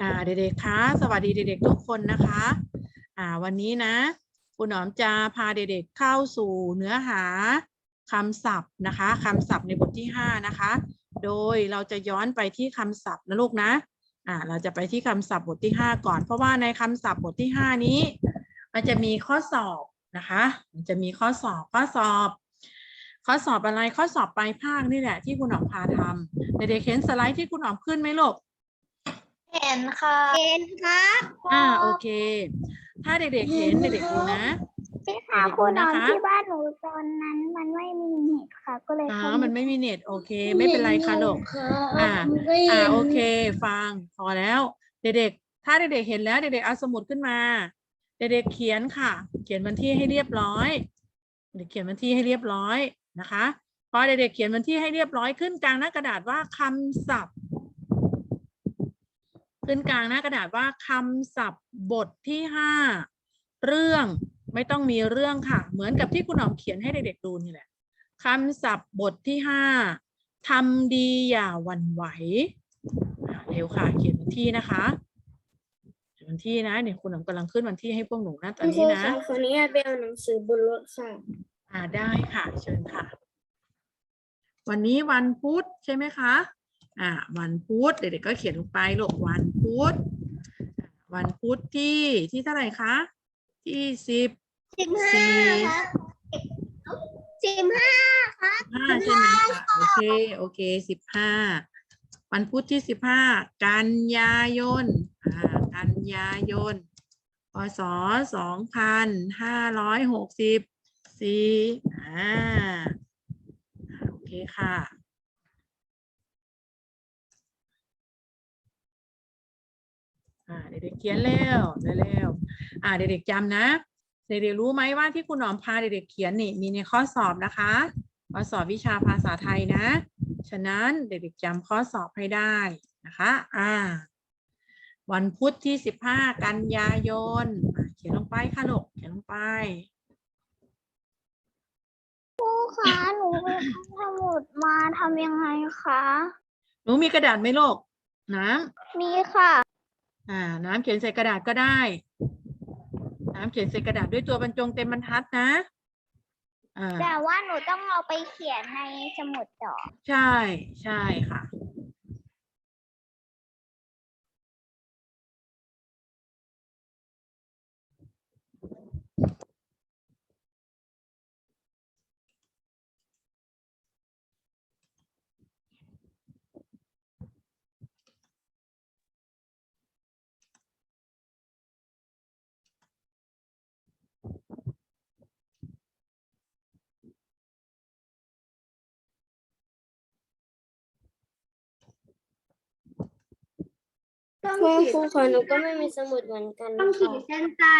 อ่าเด็กๆคะสวัสดีเด็กๆทุกคนนะคะอ่าวันนี้นะคุณหนอมจะพาเด็กๆเข้าสู่เนื้อหาคำศัพท์นะคะคำศัพท์ในบทที่ห้านะคะ โดยเราจะย้อนไปที่คำศัพท์นะลูกนะอ่าเราจะไปที่คำศัพท์บทที่ห้าก่อน เพราะว่าในคำศัพท์บทที่ห้านี้ มันจะมีข้อสอบนะคะมันจะมีข้อสอบข้อสอบ ข้อสอบอะไรข้อสอบปลายภาคนี่แหละที่คุณหนอมพาทำเด็กๆเห็นสไลด์ที่คุณหนอมขึ้นไหมลูก เห็นค่ะเห็นครับอ่าโอเค ถ้าเด็กๆเห็นเด็กๆดูนะพี่ขาเด็กๆคุณนอนนะคะที่บ้านหนูตอนนั้นมันไม่มีเน็ตค่ะ ก็เลยอ๋อเข้ามันไม่มีเน็ตโอเค ไม่เป็นไรค่ะลูกอ่าอ่าโอเค ฟังพอแล้ว เด็กๆ ถ้าเด็กๆเห็นแล้วเด็กๆเอาสมุดขึ้นมา เด็กๆเขียนค่ะ เขียนวันที่ให้เรียบร้อย เด็กเขียนวันที่ให้เรียบร้อยนะคะพอเด็กๆเขียนวันที่ให้เรียบร้อยขึ้นกลางหน้ากระดาษว่าคำศัพท์ ขึ้นกลางหน้ากระดาษว่าคำศัพท์บทที่ห้าเรื่องไม่ต้องมีเรื่องค่ะ เหมือนกับที่คุณหนอมเขียนให้เด็กๆดูนี่แหละคำศัพท์บทที่ห้าทำดีอย่าหวั่นไหวอะเร็วค่ะ เขียนวันที่นะคะเขียนวันที่นะเดี๋ยวคุณหนอมกำลังขึ้นวันที่ให้พวกหนูนะตอนนี้นะขออนุญาตไปเอาหนังสือบนรถค่ะอ่าได้ค่ะ เชิญค่ะ วันนี้วันพุธใช่ไหมคะ อ่าวันพุธเด็กๆก็เขียนลงไปลูกวันพุธอ่าวันพุธที่ที่เท่าไหร่คะที่สิบสิบห้าสี่ครับสิบห้าครับห้าใช่ไหมคะโอเคโอเคสิบห้าวันพุธที่สิบห้ากันยายนอ่ากันยายนพศสองพันห้าร้อยหกสิบสี่อ่าโอเคค่ะ อ่าเด็กๆเขียนเร็วเร็วๆอ่าเด็กๆจำนะเด็กๆรู้ไหมว่าที่คุณหนอมพาเด็กๆเขียนนี่มีในข้อสอบนะคะข้อสอบวิชาภาษาไทยนะ ฉะนั้นเด็กๆจำข้อสอบให้ได้นะคะอ่าวันพุธที่สิบห้ากันยายนอะเขียนลงไปค่ะลูกเขียนลงไปครูคะหนูไปเอาสมุดมาทำยังไงคะหนูมีกระดาษไหมลูกน้ำมีค่ะ อ่าน้ำเขียนใส่กระดาษก็ได้ น้ำเขียนใส่กระดาษด้วยตัวบรรจงเต็มบรรทัดนะอ่าแต่ว่าหนูต้องเอาไปเขียนในสมุดต่อ ใช่ใช่ค่ะ ครูครูขอหนูก็ไม่มีสมุดเหมือนกันต้องนะขีคะดเส้นใต้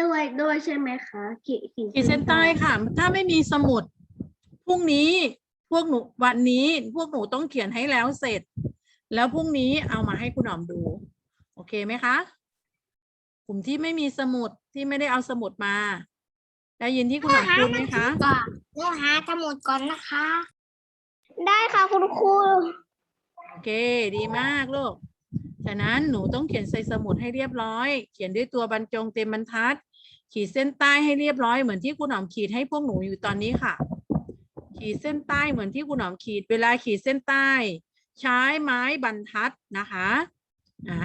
ด้วยด้วยใช่ไหมคะขีดขีดขีดเส้นใต้ค่ะ ถ้าไม่มีสมุดพรุ่งนี้พวกหนูวันนี้พวกหนูต้องเขียนให้แล้วเสร็จ แล้วพรุ่งนี้เอามาให้คุณหนอมดู โอเคไหมคะกลุ่มที่ไม่มีสมุดที่ไม่ได้เอาสมุดมา ได้ยินที่คุณหนอมพูดไหมคะก่อนหนูหาสมุดก่อนนะคะ ได้ค่ะคุณครูโอเค ดีมากลูก ฉะนั้นหนูต้องเขียนใส่สมุดให้เรียบร้อย เขียนด้วยตัวบรรจงเต็มบรรทัด ขีดเส้นใต้ให้เรียบร้อยเหมือนที่คุณหนอมขีดให้พวกหนูอยู่ตอนนี้ค่ะ ขีดเส้นใต้เหมือนที่คุณหนอมขีด เวลาขีดเส้นใต้ ใช้ไม้บรรทัดนะคะ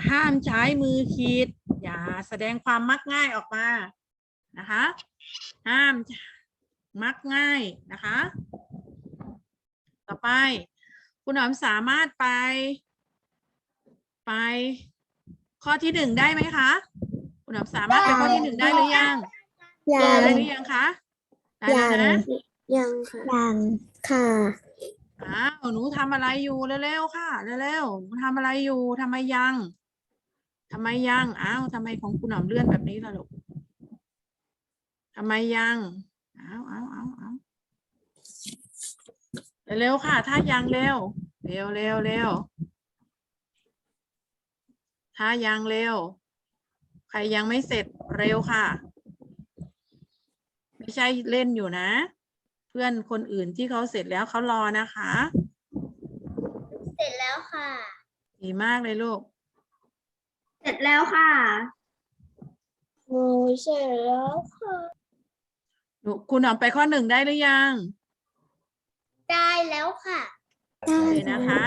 ห้ามใช้มือขีด อย่าแสดงความมักง่ายออกมานะคะ ห้ามมักง่ายนะคะ ต่อไป คุณหนอมสามารถไป ไป ข้อที่หนึ่งได้ไหมคะ คุณหนอมสามารถไปข้อที่หนึ่งได้หรือยังยัได้งหรือยังคะได้แล้วนะ ยังค่ะยังค่ะอ้าวหนูทำอะไรอยู่เร็วๆค่ะเร็วๆหนูทำอะไรอยู่ทำไมยังทำไมยังอ้าวทำไมของคุณหนอมเลื่อนแบบนี้ล่ะลูกทำไมยังอ้าวอ้าวอ้าวอ้าวเร็วๆค่ะ ถ้ายังเร็วเร็วเร็วเร็ว ถ้ายังเร็ว ใครยังไม่เสร็จเร็วค่ะ ไม่ใช่เล่นอยู่นะ เพื่อนคนอื่นที่เขาเสร็จแล้วเขารอนะคะ เสร็จแล้วค่ะ ดีมากเลยลูก เสร็จแล้วค่ะโอ้ยเสร็จแล้วค่ะหนูคุณหนอมไปข้อหนึ่งได้หรือยัง ได้แล้วค่ะเลยนะคะ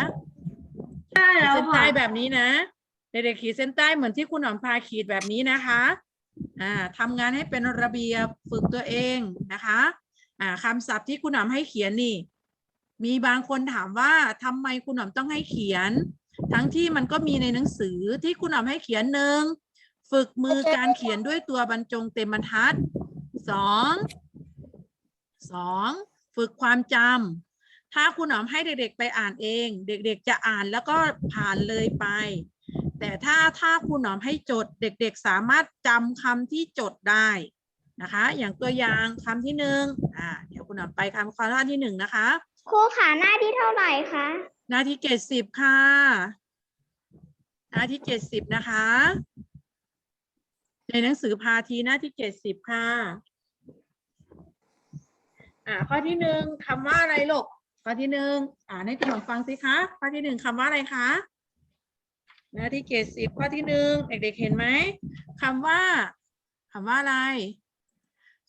ได้ขีดแล้วเส้นค่ะใต้แบบนี้นะ เด็กๆขีดเส้นใต้เหมือนที่คุณหนอมพาขีดแบบนี้นะคะอ่าทำงานให้เป็นระเบียบฝึกตัวเองนะคะอ่าคำศัพท์ที่คุณหนอมให้เขียนนี่ มีบางคนถามว่าทำไมคุณหนอมต้องให้เขียน ทั้งที่มันก็มีในหนังสือที่คุณหนอมให้เขียนหนึ่งฝึกมือการเขียนด้วยตัวบรรจงเต็มบรรทัดสองสองฝึกความจำถ้าคุณหนอมให้เด็กๆไปอ่านเอง เด็กๆจะอ่านแล้วก็ผ่านเลยไป แต่ถ้าถ้าคุณหนอมให้จดเด็กๆสามารถจำคำที่จดได้นะคะ อย่างตัวอย่างคำที่หนึ่งอ่าเดี๋ยวคุณหนอมไปคำข้อที่หนึ่งนะคะครูขาหน้าที่เท่าไหร่คะหน้าที่เจ็ดสิบค่ะหน้าที่เจ็ดสิบนะคะ ในหนังสือพาทีหน้าที่เจ็ดสิบค่ะอ่าข้อที่หนึ่งคำว่าอะไรลูกข้อที่หนึ่งอ่านให้คุณหมอฟังสิคะข้อที่หนึ่งคำว่าอะไรคะ หน้าที่เจ็ดสิบข้อที่หนึ่งเด็กๆเห็นไหมคำว่าคำว่าอะไร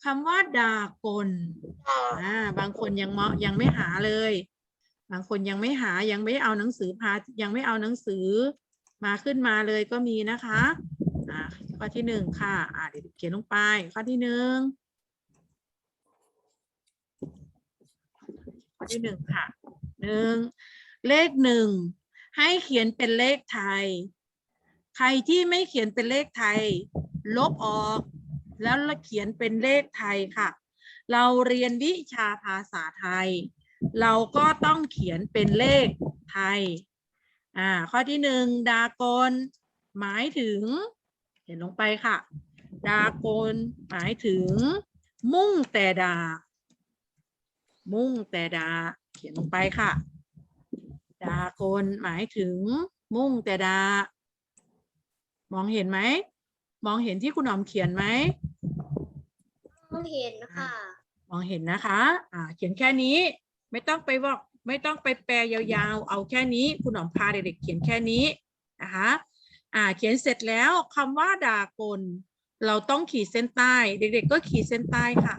คำว่าดากลอ่าบางคนยังเมาะยังไม่หาเลย บางคนยังไม่หายังไม่เอาหนังสือพายังไม่เอาหนังสือมาขึ้นมาเลยก็มีนะคะอ่าข้อที่หนึ่งค่ะอ่าเดี๋ยวเขียนลงไป ข้อที่หนึ่งข้อที่หนึ่งค่ะหนึ่งเลขหนึ่ง ให้เขียนเป็นเลขไทย ใครที่ไม่เขียนเป็นเลขไทย ลบออก แล้วเขียนเป็นเลขไทยค่ะ เราเรียนวิชาภาษาไทย เราก็ต้องเขียนเป็นเลขไทย อ่า ข้อที่หนึ่งดากลหมายถึง เขียนลงไปค่ะ ดากลหมายถึง มุ่งแต่ดา มุ่งแต่ดา เขียนลงไปค่ะ ดากลหมายถึงมุ่งแต่ดามองเห็นไหม มองเห็นที่คุณหนอมเขียนไหมมองเห็นค่ะ มองเห็นนะคะ อ่า เขียนแค่นี้ ไม่ต้องไปบอก ไม่ต้องไปแปลยาวๆ เอาแค่นี้ คุณหนอมพาเด็กๆเขียนแค่นี้นะคะ อ่า เขียนเสร็จแล้วคำว่าดากล เราต้องขีดเส้นใต้ เด็กๆ ก็ขีดเส้นใต้ค่ะ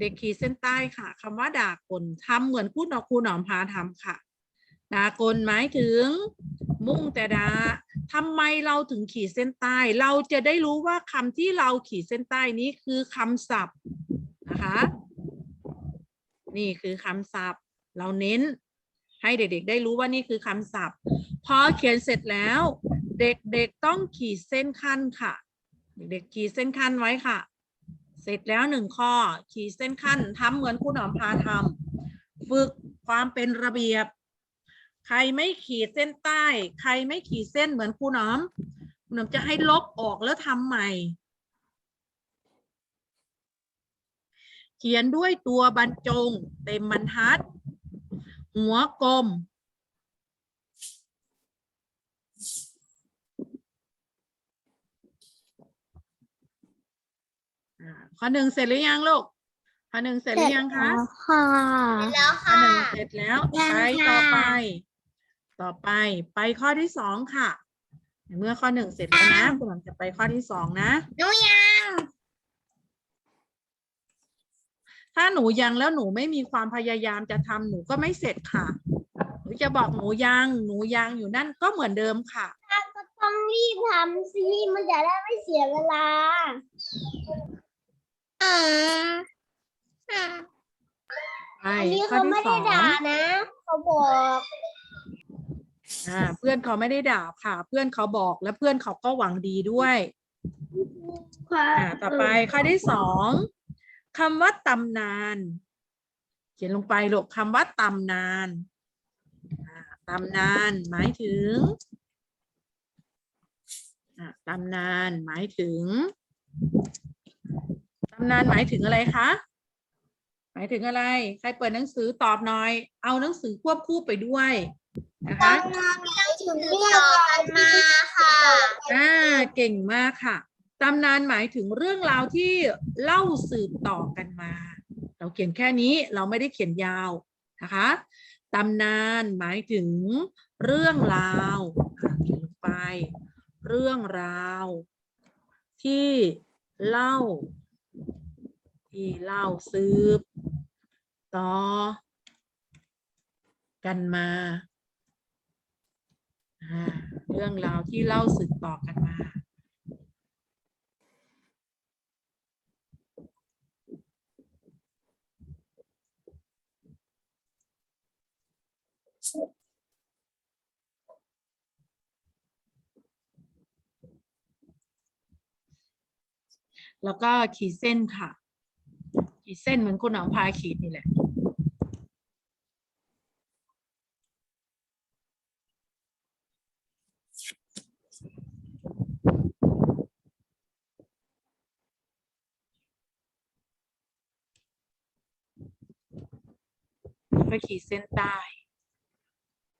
เด็กขีดเส้นใต้ค่ะคำว่าดากลทำเหมือนคุณหนอมครูหนอมพาทำค่ะ ดากลหมายถึง มุ่งแต่ดาทำไมเราถึงขีดเส้นใต้ เราจะได้รู้ว่าคำที่เราขีดเส้นใต้นี้คือคำศัพท์นะคะนี่คือคำศัพท์ เราเน้นให้เด็กๆ ได้รู้ว่านี่คือคำศัพท์ พอเขียนเสร็จแล้ว เด็กๆต้องขีดเส้นขั้นค่ะ เด็กๆขีดเส้นขั้นไว้ค่ะ เสร็จแล้วหนึ่งข้อ ขีดเส้นขั้นทำเหมือนคุณหนอมพาทำฝึกความเป็นระเบียบ ใครไม่ขีดเส้นใต้ ใครไม่ขีดเส้นเหมือนครูหนอมครูหนอมจะให้ลบออกแล้วทำใหม่ เขียนด้วยตัวบรรจง เต็มบรรทัด หัวกลมอ่าข้อหนึ่งเสร็จหรือยังลูกข้อหนึ่งเสร็จหรือยังคะค่ะ แล้วข้อค่ะหนึ่งเสร็จแล้วยังไปค่ะ ต่อไป ต่อไปไปข้อที่สองค่ะ เมื่อข้อหนึ่งเสร็จแล้วนะคุณหมอจะไปข้อที่สองนะ หนูยัง ถ้าหนูยังแล้วหนูไม่มีความพยายามจะทำหนูก็ไม่เสร็จค่ะ หนูจะบอกหนูยัง หนูยังอยู่นั่นก็เหมือนเดิมค่ะ ก็ต้องรีบทำสิมันจะได้ไม่เสียเวลาอ่าอ่าไปอันนี้ข้อเขาที่ไม่สได้องด่านะ เขาบอก อ่าเพื่อนเขาไม่ได้ด่าค่ะ เพื่อนเขาบอกและเพื่อนเขาก็หวังดีด้วยค่ะอ่าต่อไปข้อที่สองคำว่าตำนาน เขียนลงไปลูกคำว่าตำนานอ่าตำนานหมายถึงอ่าตำนานหมายถึงตำนานหมายถึงอะไรคะหมายถึงอะไร ใครเปิดหนังสือตอบหน่อย เอาหนังสือควบคู่ไปด้วย นะคะตำนานไม่ถึงเรื่องกันมาค่ะ อ่า เก่งมากค่ะ ตำนานหมายถึงเรื่องราวที่เล่าสืบต่อกันมา เราเขียนแค่นี้เราไม่ได้เขียนยาวนะคะ ตำนานหมายถึงเรื่องราวอ่าเขียนลงไป เรื่องราว ที่เล่า ที่เล่าสืบ ต่อ กันมาอ่า เรื่องราวที่เล่าสืบต่อกันมา แล้วก็ขีดเส้นค่ะ ขีดเส้นเหมือนคุณหนองพายขีดนี่แหละ แล้วก็ขีดเส้นใต้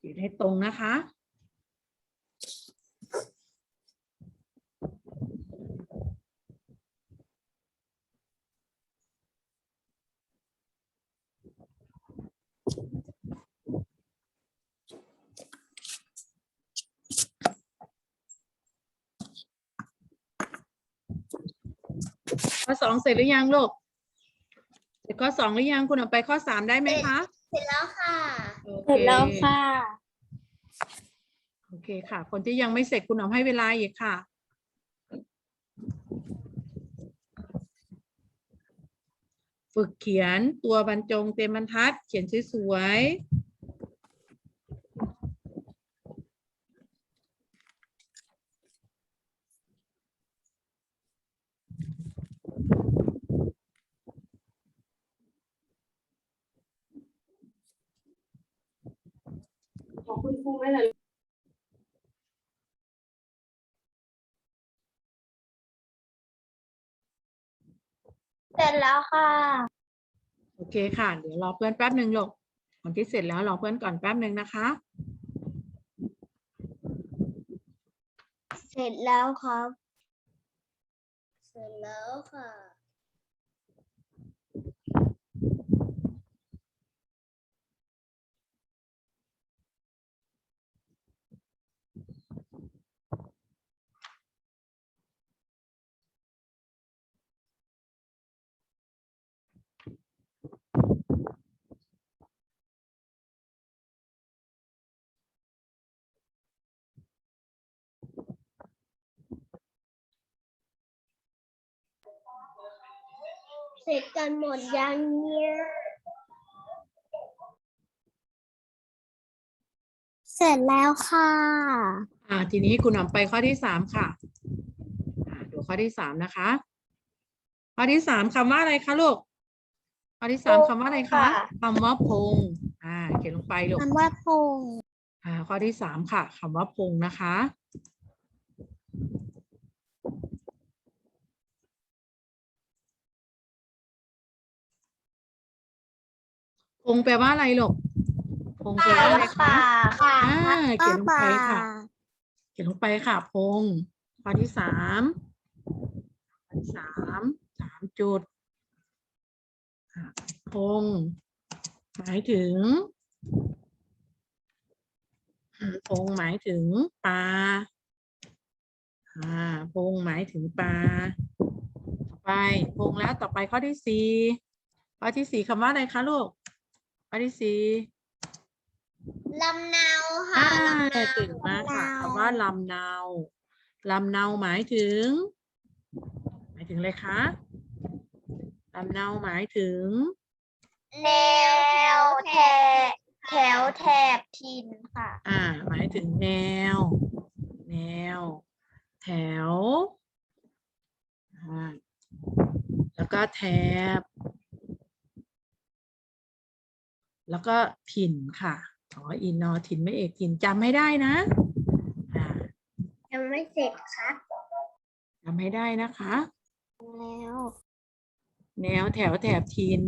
ขีดให้ตรงนะคะ ข้อสองเสร็จหรือยังลูก เสร็จข้อสองหรือยังคุณเอาไปข้อสามได้ไหมคะ เสร็จแล้วค่ะโอคเสร็จแล้วค่ะ โอเคค่ะ คนที่ยังไม่เสร็จคุณเอาให้เวลาอีกค่ะ ฝึกเขียนตัวบรรจงเต็มบรรทัด เขียนสวยๆ ขอบคุณครูไหมล่ะ เส ร็จแล้วค่ะ โอเคค่ะ เดี๋ยวรอเพื่อนแป๊บหนึ่งลูกคนที่เสร็จแล้วรอเพื่อนก่อนแป๊บหนึ่งนะคะ เสร็จแล้วครับ เสร็จแล้วค่ะ เสร็จกันหมดยังเนี่ยเสร็จแล้วค่ะ อ่า ทีนี้คุณหนอมไปข้อที่สามค่ะอ่าดูข้อที่สามนะคะ ข้อที่สามคำว่าอะไรคะลูก ข้อที่สามพงคำว่าอะไรคะค่ะ คำว่าพง อ่า เขียนลงไปลูก คำว่าพงอ่า ข้อที่สามค่ะคำว่าพงนะคะ พงแปลว่าอะไรลูกพงแปลว่าอะไรคะค่ะ อ่าเขียนลงไปค่ะ เขียนลงไปค่ะพงข้อที่สามข้อที่สามสามจุดอะพงหมายถึงพงหมายถึงปลาอ่าพงหมายถึงปลาต่อไปพงแล้วต่อไปข้อที่สี่ข้อที่สี่คำว่าอะไรคะลูก อที่สี่ลำเนาค่ะอ่าลำเนาเก่งมากค่ะลำเนาคำว่าลำเนาลำเนาหมายถึง หมายถึงอะไรคะลำเนาหมายถึง แนวแถบแถวแถบทินค่ะ อ่า หมายถึงแนว แนว แถวอ่าแล้วก็แถบ แล้วก็ถิ่นค่ะอ๋ออินนอถิ่นไม่เอกถิ่นจำไม่ได้นะอ่ายังไม่เสร็จครับจำให้ได้นะคะ แล้ว แนวแถวแถบทิน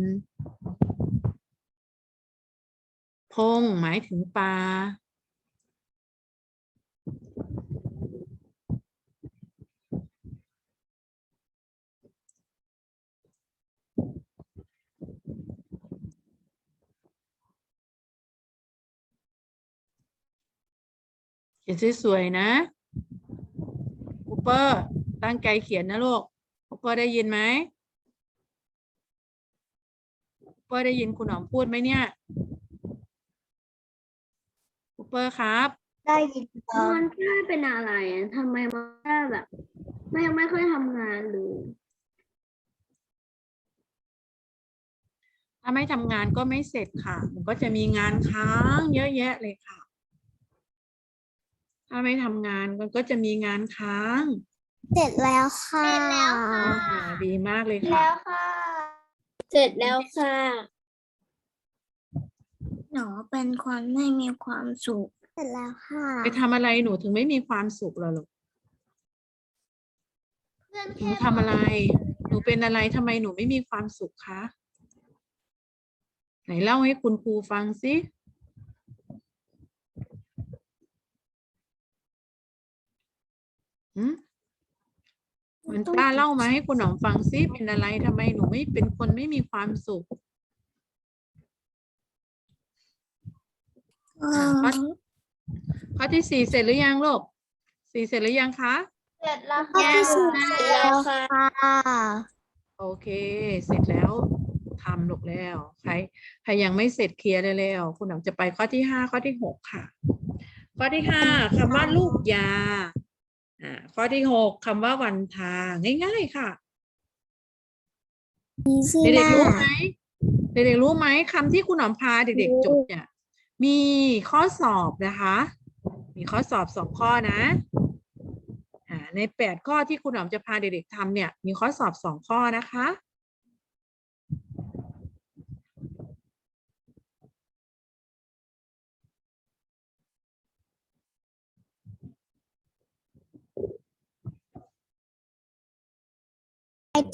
พงหมายถึงปลา เขียนสวยๆนะเปอร์ตั้งใจเขียนนะลูกคูเปอร์ได้ยินไหมคูเปอร์ได้ยินคุณหนอมพูดไหมเนี่ยคูเปอร์ครับ ได้ยินครับมันแค่เป็นอะไรอะทำไมมันแค่แบบ ไม่ยังไม่ค่อยทำงานเลยถ้าไม่ทำงานก็ไม่เสร็จค่ะ มันก็จะมีงานค้างเยอะแยะเลยค่ะ ถ้าไม่ทำงานมันก็จะมีงานค้าง เสร็จแล้วค่ะ อ่าดีมากเลยค่ะ แล้วค่ะ เสร็จแล้วค่ะ หนูเป็นคนไม่มีความสุข เสร็จแล้วค่ะ ไปทำอะไรหนูถึงไม่มีความสุขเหรอลูกหนูทำอะไร หนูเป็นอะไรทำไมหนูไม่มีความสุขคะ ไหนเล่าให้คุณครูฟังสิ หืมมันกล้าเล่ามาให้คุณหนอมฟังสิเป็นอะไรทำไมหนูไม่เป็นคนไม่มีความสุขอืมข้อข้อที่สี่เสร็จหรือยังลูกสี่เสร็จหรือยังคะเสร็จแล้วค่ะเสร็จแล้วค่ะโอเค เสร็จแล้วทำลูกแล้ว ใครใครยังไม่เสร็จเคลียร์เลยแล้ว คุณหนอมจะไปข้อที่ห้าข้อที่หกค่ะ ข้อที่ห้าคำว่าลูกยา อ่าข้อที่หกคำว่าวันทาง่ายๆค่ะเด็กๆรู้ไหมเด็กๆรู้ไหมคำที่คุณหนอมพาเด็กๆจดเนี่ย มีข้อสอบนะคะ มีข้อสอบสองข้อนะอ่าในแปดข้อที่คุณหนอมจะพาเด็กๆทำเนี่ย มีข้อสอบสองข้อนะคะ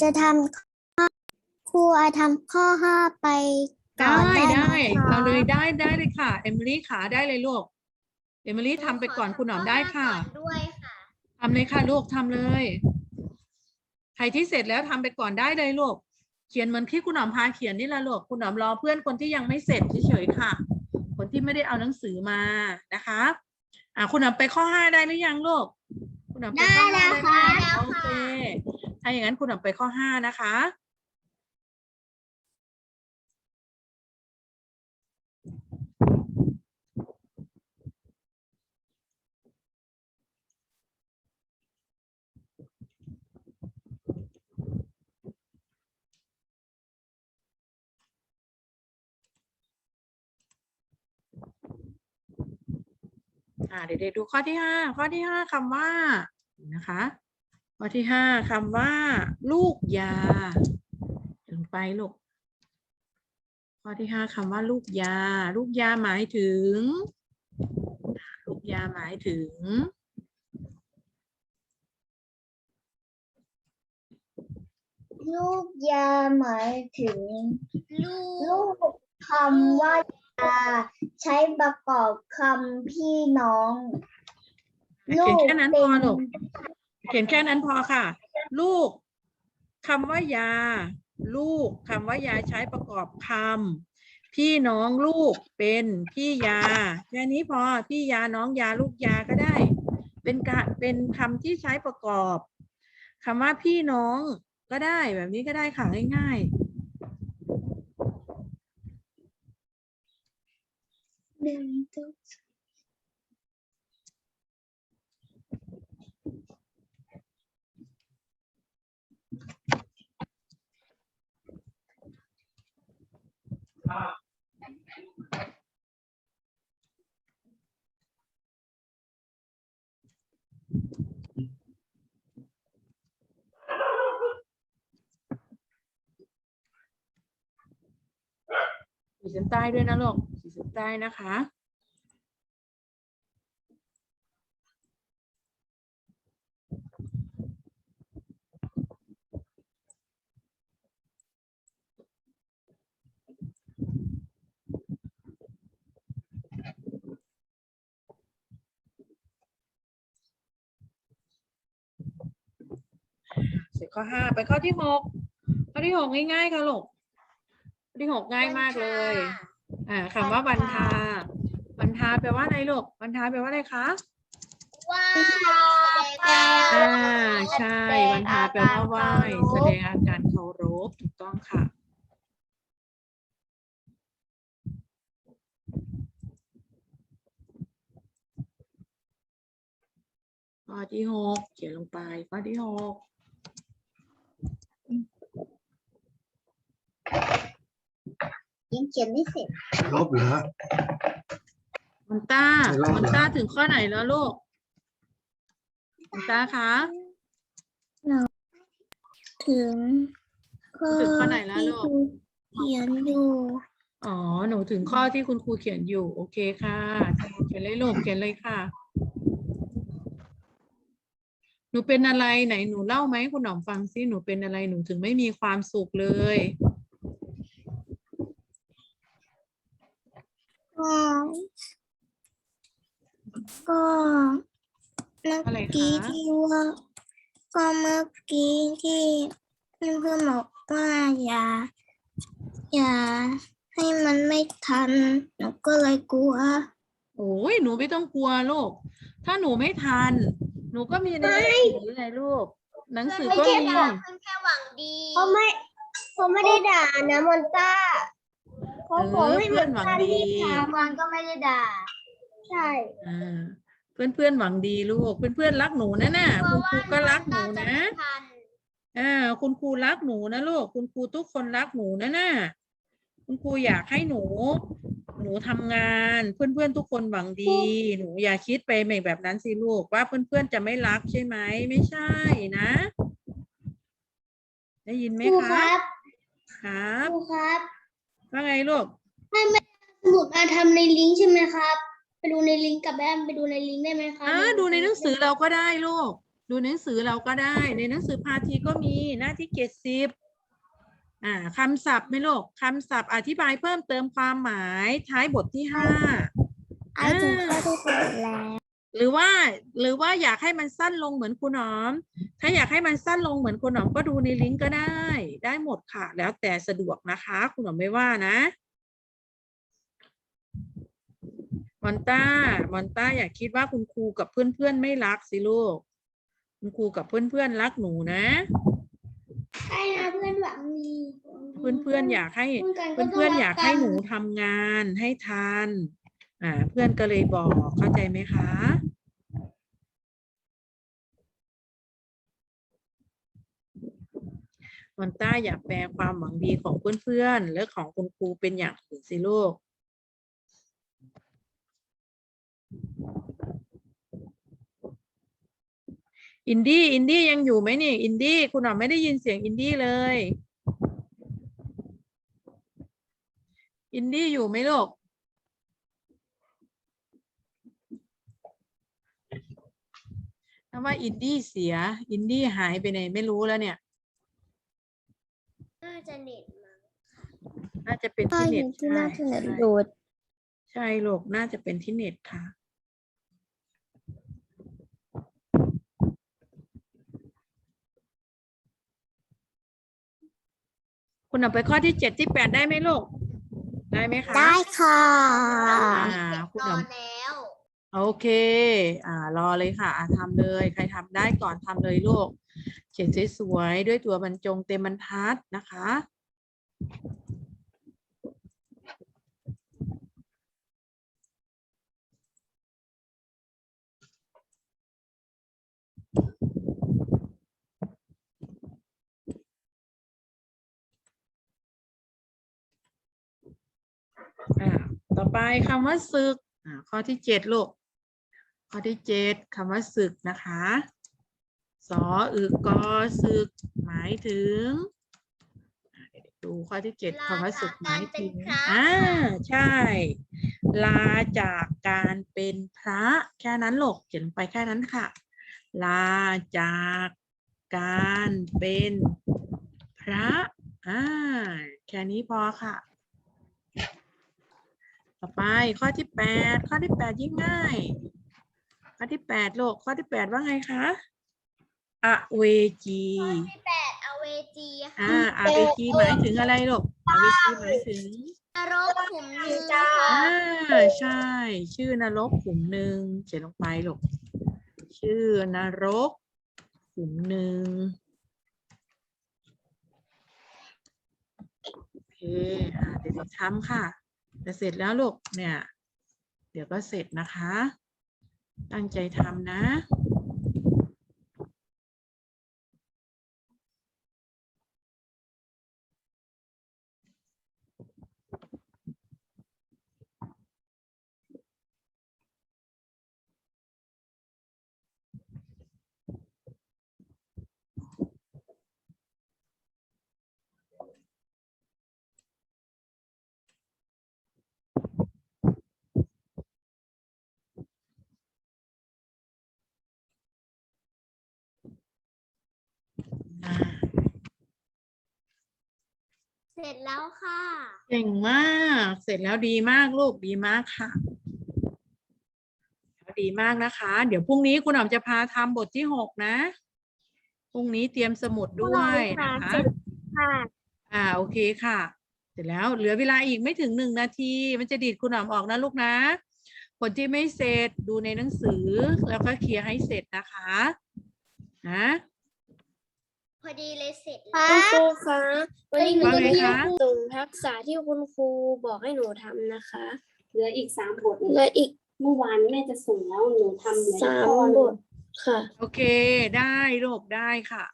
จะทำข้อครูอาทำข้อห้าไปก่อได้นได้ได้ไหมคะเราเลยได้ได้เลยค่ะ เอมิลี่ขาได้เลยลูก เอมิลี่ทำไปก่อนคุณหนอมได้ค่ะด้วยค่ะ ทำเลยค่ะลูกทำเลย ใครที่เสร็จแล้วทำไปก่อนได้เลยลูก เขียนเหมือนที่คุณหนอมพาเขียนนี่แหละลูกคุณหนอมรอเพื่อนคนที่ยังไม่เสร็จเฉยๆค่ะ คนที่ไม่ได้เอาหนังสือมานะคะอ่าคุณหนอมไปข้อห้าได้หรือยังลูกคุณหนอมไปข้อห้าได้แล้วค่ะหมโอเค ถ้าอย่างนั้นคุณหนอมไปข้อห้านะคะ อ่าเด็กๆดูข้อที่ห้าข้อที่ห้าคำว่านะคะ ข้อที่ห้าคำว่า ลูกยา ถึงไปลูกข้อที่ห้าคำว่า ลูกยา ลูกยาหมายถึง ลูกยาหมายถึง ลูกยาหมายถึง ลูกคำว่ายาใช้ประกอบคำพี่น้องเขียนแค่นั้นพอลูก เขียนแค่นั้นพอค่ะ ลูกคำว่ายา ลูกคำว่ายาใช้ประกอบคำพี่น้องลูกเป็นพี่ยาแค่นี้พอพี่ยาน้องยาลูกยาก็ได้ เป็นกะเป็นคำที่ใช้ประกอบคำว่าพี่น้องก็ได้แบบนี้ก็ได้ค่ะง่ายๆ ขีดเส้นใต้ด้วยนะลูกขีดเส้นใต้นะคะ ข้อห้าไปข้อที่หกข้อที่หกง่ายๆค่ะลูกข้อที่หกง่ายมากเลย อ่าคำว่าบรรทาบรรทาแปลว่าอะไรลูกบรรทาแปลว่าอะไรคะว่าอ่าใช่วันทาแปลว่าไหว้แสดงอาการเคารพถูกต้องค่ะ ข้อที่หกเขียนลงไปข้อที่หก ยังเขียนไม่เสร็จลบเหรอ มอนต้าไม่รอดมอนเหรอต้าถึงข้อไหนแล้วลูกมอนต้าคะ ถึงข้อถึงข้อไหนแล้วที่ลูก ครูเขียนอยู่อ๋อ หนูถึงข้อที่คุณครูเขียนอยู่ โอเคค่ะเขียนเลยลูกเขียนเลยค่ะ หนูเป็นอะไรไหนหนูเล่าไหมคุณหนอมฟังซิหนูเป็นอะไรหนูถึงไม่มีความสุขเลย ก็ ก็เมื่ออะไรกี้คะ ที่ว่าก็เมื่อกี้ที่เพื่อนๆบอกว่าอย่า อย่าให้มันไม่ทันหนูก็เลยกลัว โอ้ยหนูไม่ต้องกลัวลูก ถ้าหนูไม่ทัน หนูก็มีในหนังสือไงลูก หนังสือก็มีเขาไม่เขาไม่ได้ด่านะมอนต้าเขาเอบอกอให้เพื่อนหวังดี มันก็ไม่ได้ด่า ใช่อ่าเพื่อนเพื่อนๆหวังดีลูกเพื่อนเพื่อนๆรักหนูนะน่ะคุณครูก็รักหนูนะอ่าคุณครูรักหนูนะลูกคุณครูทุกคนรักหนูนะน่ะคุณครูอยากให้หนู หนูทำงานเพื่อนเพื่อนๆทุกคนหวังดี หนูอย่าคิดไปแบบนั้นสิลูกว่าเพื่อนเพื่อนๆจะไม่รักใช่ไหมไม่ใช่นะ ได้ยินไหมครูคครัรับบครับครูครับว่าไงลูกสมุดมาทำในลิงก์ใช่ไหมครับไป ดูในลิงก์กับแอมไปดูในลิงก์ได้ไหมครับอ่าดูในหนังสือเราก็ได้ลูก ดูในหนังสือเราก็ได้ ในหนังสือพาทีก็มีหน้าที่เจ็ดสิบอ่าคำศัพท์ไหม่ลูกคำศัพท์อธิบายเพิ่มเติมความหมายท้ายบทที่ห้าไอถึงข้อที่แปดแล้ว หรือว่าหรือว่าอยากให้มันสั้นลงเหมือนคุณหนอม ถ้าอยากให้มันสั้นลงเหมือนคุณหนอมก็ดูในลิงก์ก็ได้ ได้หมดค่ะ แล้วแต่สะดวกนะคะ คุณหนอมไม่ว่านะ มอนต้ามอนต้าอย่าคิดว่าคุณครูกับเพื่อนๆไม่รักสิลูก คุณครูกับเพื่อนๆรักหนูนะใช่นะเพื่อนหวังดีเพื่อนๆอยากให้เพื่อนๆก็เพื่อนๆอยากให้หนูรักัทำงานให้ทันอ่า เพื่อนก็เลยบอกเข้าใจไหมคะมอนต้าอย่าแปลความหวังดีของเพื่อนๆและของคุณครูเป็นอย่างอื่นสิลูก อินดี้อินดี้ยังอยู่ไหมนี่ อินดี้คุณหนอมไม่ได้ยินเสียงอินดี้เลย อินดี้อยู่ไหมลูกถ้าว่าอินดี้เสีย อินดี้หายไปไหนไม่รู้แล้วเนี่ย น่าจะเน็ตมาน่าจะเป็นใช่ที่เน็ตที่ใช่น่าจะเน็ตใช่หลุดใช่ลูกน่าจะเป็นที่เน็ตค่ะ คุณเอาไปข้อที่เจ็ดที่แปดได้ไหมลูก ได้ไหมคะ ได้ค่ะอ่าคุณเอาแล้ว โอเค อ่ารอเลยค่ะอ่าทำเลย ใครทำได้ก่อนทำเลยลูก เขียนสวยๆด้วยตัวบรรจงเต็มบรรทัดนะคะ อ่าต่อไปคำว่าศึกอ่าข้อที่เจ็ดลูกข้อที่เจ็ดคำว่าศึกนะคะสออึกกอศึก หมายถึงอ่าเดี๋ยวดูข้อที่เจ็ดคำว่าศึกหมายถึงอ่าใช่ ลาจากการเป็นพระแค่นั้นลูกเขียนลงไปแค่นั้นค่ะ ลาจากการเป็นพระอ่าแค่นี้พอค่ะ ต่อไปข้อที่แปดข้อที่แปดยิ่งง่าย ข้อที่แปดโลกข้อที่แปดว่าไงคะ อเวจีแปดอเวจีอ่าอเวจีหมายถึงอะไรลูกอเวจีหมายถึงนรกขุมหนึ่งอ่าใช่ ชื่อนรกขุมหนึ่งเขียนลงไปลูกชื่อนรกกลุ่มหนึ่งโอเคอ่าเดี๋ยวทำค่ะ จะเสร็จแล้วลูกเนี่ย เดี๋ยวก็เสร็จนะคะ ตั้งใจทำนะ เสร็จแล้วค่ะ เก่งมาก เสร็จแล้วดีมากลูกดีมากค่ะ ดีมากนะคะ เดี๋ยวพรุ่งนี้คุณอ๋อมจะพาทำบทที่หกนะ พรุ่งนี้เตรียมสมุดด้วยนะคะค่ะ อ่าโอเคค่ะ เสร็จแล้วเหลือเวลาอีกไม่ถึงหนึ่งนาที มันจะดีดคุณหอมออกนะลูกนะ คนที่ไม่เสร็จดูในหนังสือแล้วก็เคลียร์ให้เสร็จนะคะ นะ พอดีเลยเสร็จคุณครูคะวันนี้หนูว่าจะไงเรียคะนส่งทักษะที่คุณครูบอกให้หนูทำนะคะเหลืออีกสามบทเหลืออีกเมื่อวานแม่จะส่งแล้วหนูทำเหลืออีกสามข้อหบนึ่ง ทค่ะ โอเค ได้ลูกได้ค่ะ